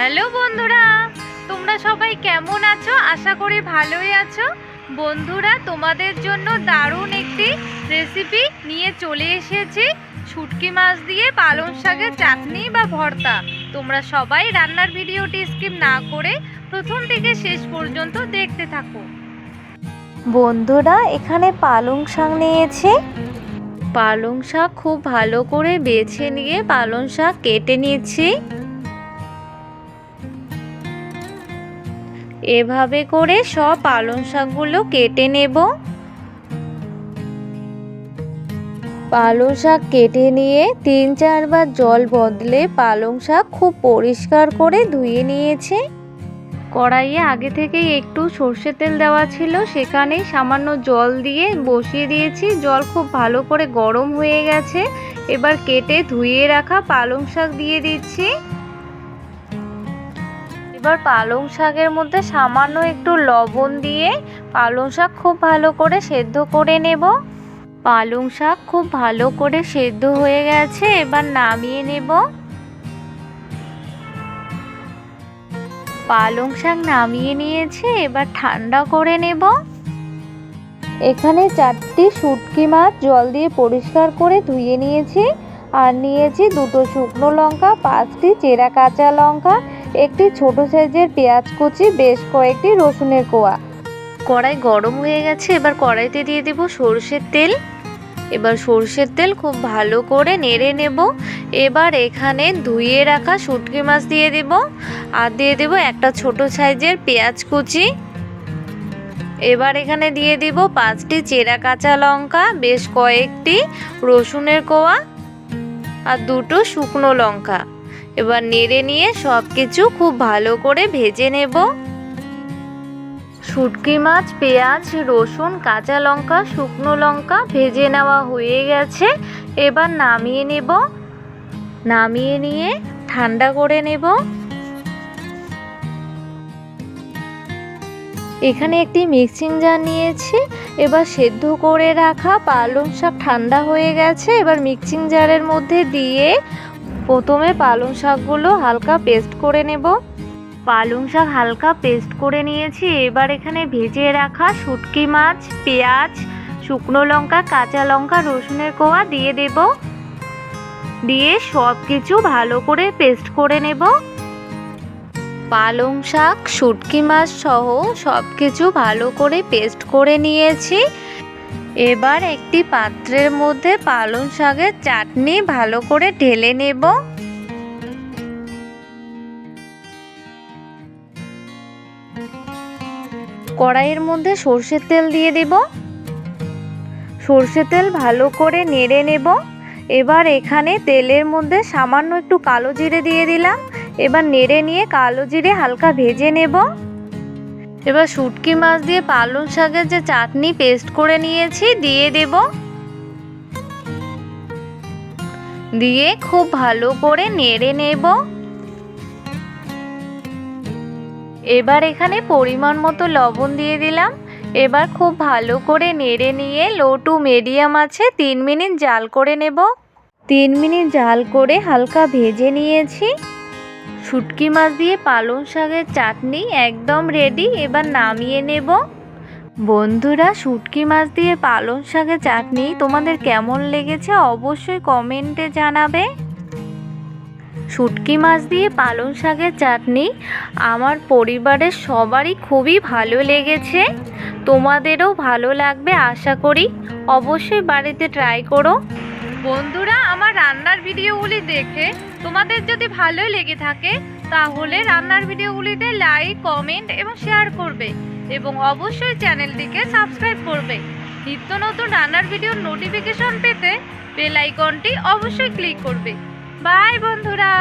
Hello বন্ধুরা তোমরা সবাই কেমন আছো? আশা করি ভালোই আছো। বন্ধুরা তোমাদের জন্য দারুণ একটি রেসিপি নিয়ে চলে এসেছি। শুটকি মাছ দিয়ে পালং শাকের চাটনি বা ভর্তা। তোমরা সবাই রান্নার ভিডিওটি স্কিপ না করে প্রথম থেকে শেষ পর্যন্ত দেখতে থাকো। বন্ধুরা এখানে পালং শাক নিয়েছি। পালং শাক খুব ভালো করে বেছে নিয়ে পালং শাক কেটে নিয়েছি এভাবে করে সব পালং শাকগুলো কেটে নেব। পালং শাক কেটে নিয়ে তিন চারবার জল বদলে পালং শাক খুব পরিষ্কার করে ধুয়ে নিয়েছে। কড়াইয়ে আগে থেকেই একটু সর্ষের তেল দেওয়া ছিল সেখানে সামান্য জল দিয়ে বসিয়ে দিয়েছি। জল খুব ভালো করে গরম হয়ে গেছে। এবার কেটে ধুয়ে রাখা পালং শাক দিয়ে দিচ্ছি। এবার পালং শাকের মধ্যে সামান্য একটু লবণ দিয়ে পালং শাক খুব ভালো করে সেদ্ধ করে নেব। পালং শাক খুব ভালো করে সেদ্ধ হয়ে গেছে, এবার নামিয়ে নেব। পালং শাক নামিয়ে নিয়েছি, এবার ঠান্ডা করে নেব। এখানে চারটি শুটকি মাছ জল দিয়ে পরিষ্কার করে ধুয়ে নিয়েছি, আর নিয়েছি দুটো শুকনো লঙ্কা, পাঁচটি চেরা কাঁচা লঙ্কা একটি ছোট সাইজের পেঁয়াজ কুচি, বেশ কয়েকটি রসুনের কোয়া। কড়াই গরম হয়ে গেছে, এবার কড়াইতে দিয়ে দেব সর্ষের তেল। এবার সর্ষের তেল খুব ভালো করে নেড়ে নেব। এবার এখানে ধুয়ে রাখা শুটকি মাছ দিয়ে দেব। আর দিয়ে দেব একটা ছোট সাইজের পেঁয়াজ কুচি। এবার এখানে দিয়ে দিব পাঁচটি চেরা কাঁচা লঙ্কা, বেশ কয়েকটি রসুনের কোয়া আর দুটো শুকনো লঙ্কা। এবার নেড়ে নিয়ে সব কিছু খুব ভালো করে ভেজে নেব। শুটকি মাছ, পেঁয়াজ, রসুন, কাঁচা লঙ্কা, শুকনো লঙ্কা ভেজে নেওয়া হয়ে গেছে। এবার নামিয়ে নেব। নামিয়ে নিয়ে ঠান্ডা করে নেব। এখানে একটি মিক্সিং জার নিয়েছি। এবার সেদ্ধ করে রাখা পালং শাক ঠান্ডা হয়ে গেছে। এবার মিক্সিং জারের মধ্যে দিয়ে প্রথমে পালং শাকগুলো হালকা পেস্ট করে নেব। পালং শাক হালকা পেস্ট করে নিয়েছি, এবার এখানে ভেজে রাখা শুটকি মাছ, পেঁয়াজ, শুকনো লঙ্কা, কাঁচা লঙ্কা, রসুনের কোয়া দিয়ে দেব। দিয়ে সব কিছু ভালো করে পেস্ট করে নেব। পালং শাক, শুটকি মাছ সহ সব কিছু ভালো করে পেস্ট করে নিয়েছি। এবার একটি পাত্রের মধ্যে পালং শাকের চাটনি ভালো করে ঢেলে নেব। কড়াইয়ের মধ্যে সর্ষের তেল দিয়ে দেব। সর্ষের তেল ভালো করে নেড়ে নেব। এবার এখানে তেলের মধ্যে সামান্য একটু কালো জিরে দিয়ে দিলাম। এবার নেড়ে নিয়ে কালো জিরে হালকা ভেজে নেব। এবার শুটকি মাছ দিয়ে পালং শাকের যে চাটনি পেস্ট করে নিয়েছি, দিয়ে দেব। দিয়ে খুব ভালো করে নেড়ে নেব। এবার এখানে পরিমাণ মতো লবণ দিয়ে দিলাম। এবার খুব ভালো করে নেড়ে নিয়ে লো টু মিডিয়াম আছে তিন মিনিট জাল করে নেব। তিন মিনিট জাল করে হালকা ভেজে নিয়েছি। শুটকি মাছ দিয়ে পালং শাকের চাটনি একদম রেডি এবার নামিয়ে নেব। বন্ধুরা, শুটকি মাছ দিয়ে পালং শাকের চাটনি তোমাদের কেমন লেগেছে অবশ্যই কমেন্টে জানাবে। শুটকি মাছ দিয়ে পালং শাকের চাটনি আমার পরিবারের সবারই খুবই ভালো লেগেছে। তোমাদেরও ভালো লাগবে আশা করি। অবশ্যই বাড়িতে ট্রাই করো। বন্ধুরা রান্নার ভিডিওগুলি দেখে তোমাদের যদি ভালো লেগে থাকে, তাহলে রান্নার ভিডিওগুলিতে লাইক কমেন্ট এবং শেয়ার করবে এবং অবশ্যই চ্যানেলটিকে সাবস্ক্রাইব করবে। নিত্য নতুন রান্নার ভিডিওর নোটিফিকেশন পেতে বেল আইকনটি অবশ্যই ক্লিক করবে। বাই বন্ধুরা!